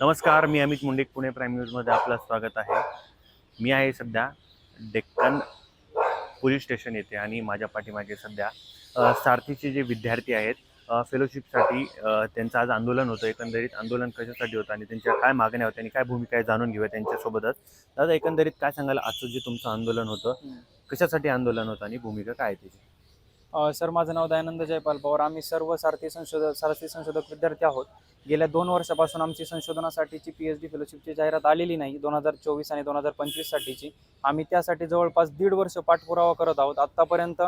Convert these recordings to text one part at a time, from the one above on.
नमस्कार मी अमित मुंडे पुणे प्राईम न्यूजमध्ये आपलं स्वागत आहे. मी आहे सध्या डेक्कन पोलीस स्टेशन येथे आणि माझ्या पाठीमागे सध्या सारथीचे जे विद्यार्थी आहेत फेलोशिपसाठी त्यांचं आज आंदोलन होतं एकंदरीत आंदोलन कशासाठी होतं आणि त्यांच्या काय मागण्या होत्या आणि काय भूमिका आहे जाणून घेऊया त्यांच्यासोबतच. दादा एकंदरीत काय सांगाल? आजचं जे तुमचं आंदोलन होतं. कशासाठी आंदोलन होतं आणि भूमिका काय आहे त्याची? सर माझं नाव दयानंद जयपाल पवार. आम्ही सर्व सारथी संशोधक सारथी संशोधक विद्यार्थी आहोत. गेल्या दोन वर्षापासून आमची संशोधनासाठीची पी एच डी फेलोशिपची जाहिरात आलेली नाही. दोन हजार चोवीस आणि दोन हजार पंचवीससाठीची आम्ही त्यासाठी जवळपास दीड वर्ष पाठपुरावा करत आहोत. आत्तापर्यंत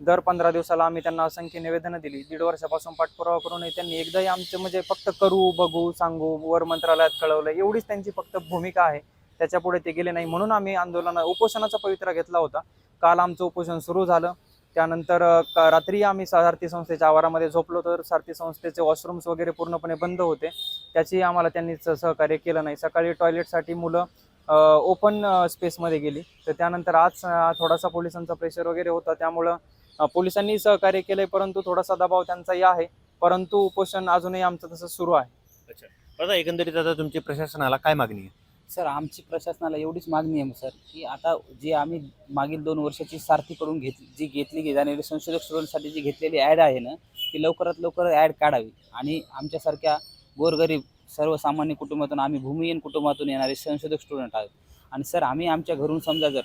दर पंधरा दिवसाला आम्ही त्यांना असंख्य निवेदनं दिली. दीड वर्षापासून पाठपुरावा करूनही त्यांनी एकदाही आमचं म्हणजे फक्त करू बघू सांगू वर मंत्रालयात कळवलं एवढीच त्यांची फक्त भूमिका आहे. त्याच्यापुढे ते गेले नाही म्हणून आम्ही आंदोलन उपोषणाचा पवित्रा घेतला होता. काल आमचं उपोषण सुरू झालं. त्यानंतर रात्री आम्ही सारथी संस्थेच्या आवारामध्ये झोपलो तर सारथी संस्थेचे वॉशरूम्स वगैरे पूर्णपणे बंद होते. त्याची आम्हाला त्यांनी सहकार्य केलं नाही. सकाळी टॉयलेटसाठी मुलं ओपन स्पेसमध्ये गेली. तर त्यानंतर आज थोडासा पोलिसांचा प्रेशर वगैरे होता. त्यामुळं पोलिसांनी सहकार्य केलं परंतु थोडासा दबाव त्यांचाही आहे. परंतु उपोषण अजूनही आमचं तसं सुरू आहे. आता एकंदरीत आता तुमची प्रशासनाला काय मागणी आहे? सर आमची प्रशासनाला एवढीच मागणी आहे सर की आता जे आम्ही मागील दोन वर्षाची सारथीकडून घेत जी घेतली गे जाणारी संशोधक स्टुडंटसाठी जी घेतलेली ॲड आहे ना ती लवकरात लवकर ॲड काढावी. आणि आमच्यासारख्या गोरगरीब सर्वसामान्य कुटुंबातून आम्ही भूमिहीन कुटुंबातून येणारे संशोधक स्टुडंट आहोत. आणि सर आम्ही आमच्या घरून समजा जर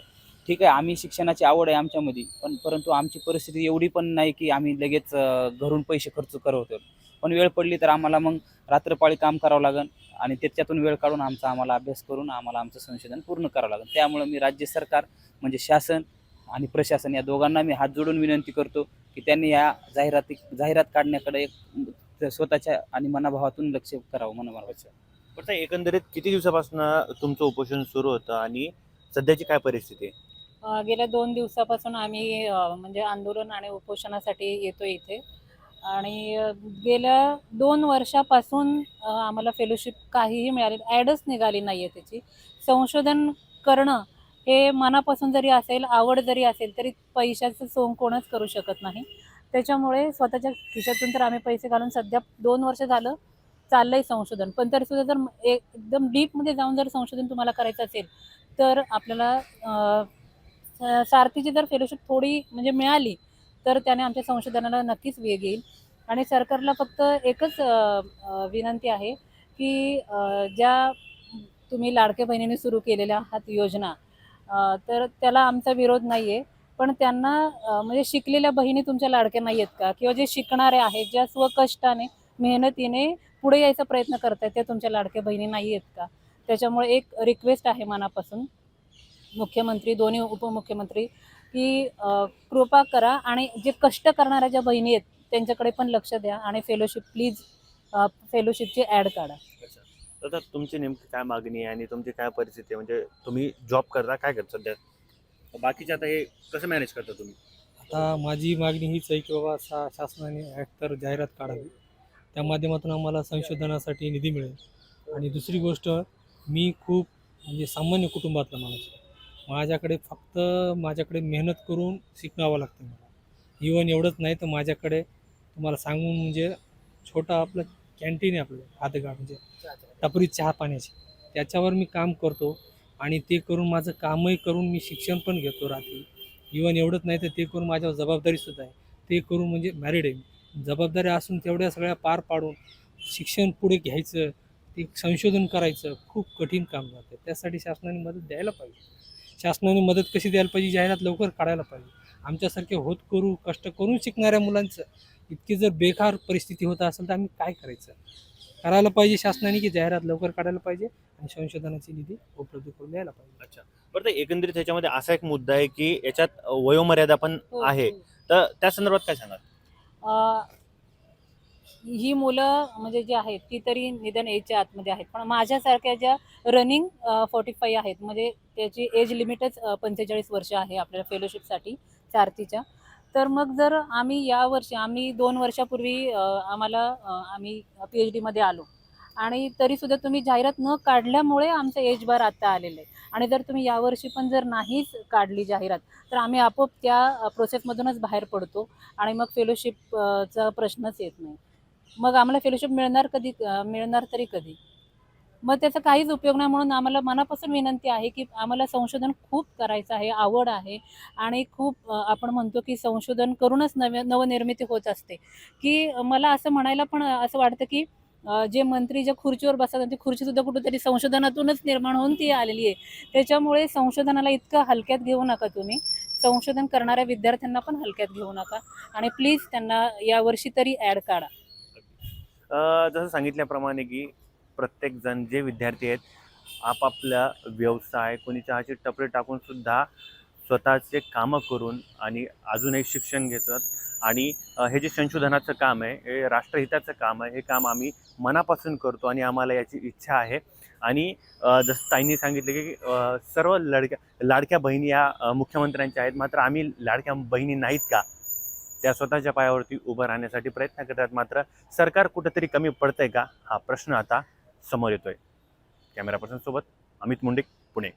ठीक आहे आम्ही शिक्षणाची आवड आहे आमच्यामध्ये पण परंतु आमची परिस्थिती एवढी पण नाही की आम्ही लगेच घरून पैसे खर्च करवतो पण वेळ पडली तर आम्हाला मग रात्रपाळी काम करावं लागेल आणि त्याच्यातून वेळ काढून आमचा आम्हाला अभ्यास करून आम्हाला आमचं संशोधन पूर्ण करावं लागेल. त्यामुळं मी राज्य सरकार म्हणजे शासन आणि प्रशासन या दोघांना मी हात जोडून विनंती करतो की त्यांनी या जाहिराती जाहिरात काढण्याकडे एक स्वतःच्या आणि मनाभावातून लक्ष करावं मनोभावाचं पण एकंदरीत किती दिवसापासून तुमचं उपोषण सुरू होतं आणि सध्याची काय परिस्थिती आहे? गेल्या दोन दिवसापासून आम्ही म्हणजे आंदोलन आणि उपोषणासाठी येतो इथे. आणि गेल्या दोन वर्षापासून आम्हाला फेलोशिप काहीही मिळाली ॲडच निघाली नाही आहे त्याची. संशोधन करणं हे मनापासून जरी असेल आवड जरी असेल तरी पैशाचं सोंग कोणच करू शकत नाही. त्याच्यामुळे स्वतःच्या खिशातून तर आम्ही पैसे घालून सध्या दोन वर्ष झालं चाललंय संशोधन. पण तरी सुद्धा जर ए- एकदम डीपमध्ये जाऊन जर संशोधन तुम्हाला करायचं असेल तर आपल्याला सारथीची जर फेलोशिप थोडी म्हणजे मिळाली तर त्याने आमच्या संशोधनाला नक्कीच वेग येईल. आणि सरकारला फक्त एकच विनंती आहे की ज्या तुम्ही लाडक्या बहिणीने सुरू केलेल्या आहात योजना तर त्याला आमचा विरोध नाही आहे पण त्यांना म्हणजे शिकलेल्या बहिणी तुमच्या लाडक्या नाही आहेत का? किंवा जे शिकणारे आहेत ज्या स्वकष्टाने मेहनतीने पुढे यायचा प्रयत्न करत आहेत त्या तुमच्या लाडक्या बहिणी नाही आहेत का? त्याच्यामुळे एक रिक्वेस्ट आहे मनापासून. मुख्यमंत्री दोन्ही उपमुख्यमंत्री की कृपा करा आणि जे कष्ट करणाऱ्या ज्या बहिणी आहेत त्यांच्याकडे पण लक्ष द्या आणि फेलोशिप प्लीज फेलोशिपची ॲड काढा. आता तुमची नेमकी काय मागणी आहे आणि तुमची काय परिस्थिती आहे? म्हणजे तुम्ही जॉब करता काय करता सध्या? बाकीचे आता हे कसं मॅनेज करता तुम्ही? आता माझी मागणी हीच आहे की बाबा शा शासनाने एकतर जाहिरात काढावी. त्या माध्यमातून आम्हाला संशोधनासाठी निधी मिळेल. आणि दुसरी गोष्ट मी खूप म्हणजे सामान्य कुटुंबातला माणूस आहे. माझ्याकडे फक्त माझ्याकडे मेहनत करून शिकावं लागतं मला. इवन एवढंच नाही तर माझ्याकडे तुम्हाला सांगून म्हणजे छोटा आपलं कॅन्टीन आहे आपलं हातगाड म्हणजे टपरी चहा पाण्याची. त्याच्यावर मी काम करतो आणि ते करून माझं कामही करून मी शिक्षण पण घेतो रात्री. इवन एवढंच नाही तर ते करून माझ्यावर जबाबदारीसुद्धा आहे. ते करून म्हणजे मॅरिड आहे जबाबदारी असून तेवढ्या सगळ्या पार पाडून शिक्षण पुढे घ्यायचं ते संशोधन करायचं खूप कठीण काम जातं. त्यासाठी शासनाने मदत द्यायला पाहिजे. शासनाने मदत कशी द्यायला पाहिजे जाहिरात लवकर काढायला पाहिजे. आमच्यासारखे होत करू कष्ट करून शिकणाऱ्या मुलांचं इतकी जर बेकार परिस्थिती होत असेल तर आम्ही काय करायचं? करायला पाहिजे शासनाने की जाहिरात लवकर काढायला पाहिजे आणि संशोधनाची निधी उपलब्ध करून द्यायला पाहिजे. अच्छा. बरं तर एकंदरीत ह्याच्यामध्ये असा एक मुद्दा आहे की याच्यात वयोमर्यादा पण आहे. तर त्या संदर्भात काय सांगाल? अ, ही मुलं म्हणजे जी आहेत ती तरी निदान एजच्या आतमध्ये आहेत. पण माझ्यासारख्या ज्या रनिंग फोर्टी फाईव्ह आहेत म्हणजे त्याची एज लिमिटच पंचेचाळीस वर्ष आहे आपल्याला फेलोशिपसाठी चारतीच्या तर मग जर आम्ही यावर्षी आम्ही दोन वर्षापूर्वी आम्हाला आम्ही पी एच डीमध्ये आलो. आणि तरीसुद्धा तुम्ही जाहिरात न काढल्यामुळे आमचं एज बार आत्ता आलेलं आहे. आणि जर तुम्ही यावर्षी पण जर नाहीच काढली जाहिरात तर आम्ही आपोआप त्या प्रोसेसमधूनच बाहेर पडतो. आणि मग फेलोशिपचा प्रश्नच येत नाही. मग आम्हाला फेलोशिप मिळणार कधी मिळणार तरी कधी? मग त्याचा काहीच उपयोग नाही म्हणून आम्हाला मनापासून विनंती आहे की आम्हाला संशोधन खूप करायचं आहे आवड आहे आणि खूप आपण म्हणतो की संशोधन करूनच नव नवनिर्मिती होत असते. की मला असं म्हणायला पण असं वाटतं की जे मंत्री ज्या खुर्चीवर बसतात ती खुर्चीसुद्धा कुठेतरी संशोधनातूनच निर्माण होऊन ती आलेली आहे. त्याच्यामुळे संशोधनाला इतकं हलक्यात घेऊ नका तुम्ही. संशोधन करणाऱ्या विद्यार्थ्यांना पण हलक्यात घेऊ नका आणि प्लीज त्यांना यावर्षी तरी ॲड काढा. जसं सांगितल्याप्रमाणे की प्रत्येक जण जे विद्यार्थी आहेत आपापला व्यवसाय कोणी चहाची टपरे टाकून सुद्धा स्वतःचे कामं करून आणि अजूनही शिक्षण घेतात. आणि हे जे संशोधनाचं काम आहे हे राष्ट्रहिताचं काम आहे हे काम आम्ही मनापासून करतो आणि आम्हाला याची इच्छा आहे. आणि जसं ताईंनी सांगितलं की सर्व लडक्या लाडक्या बहिणी या मुख्यमंत्र्यांच्या आहेत मात्र आम्ही लाडक्या बहिणी नाहीत का? त्या स्वतःच्या पायावरती उभं राहण्यासाठी प्रयत्न करतात. मात्र सरकार कुठंतरी कमी पडतंय का? हा प्रश्न आता समोर येतोय. कॅमेरा पर्सन सोबत अमित मुंडे पुणे.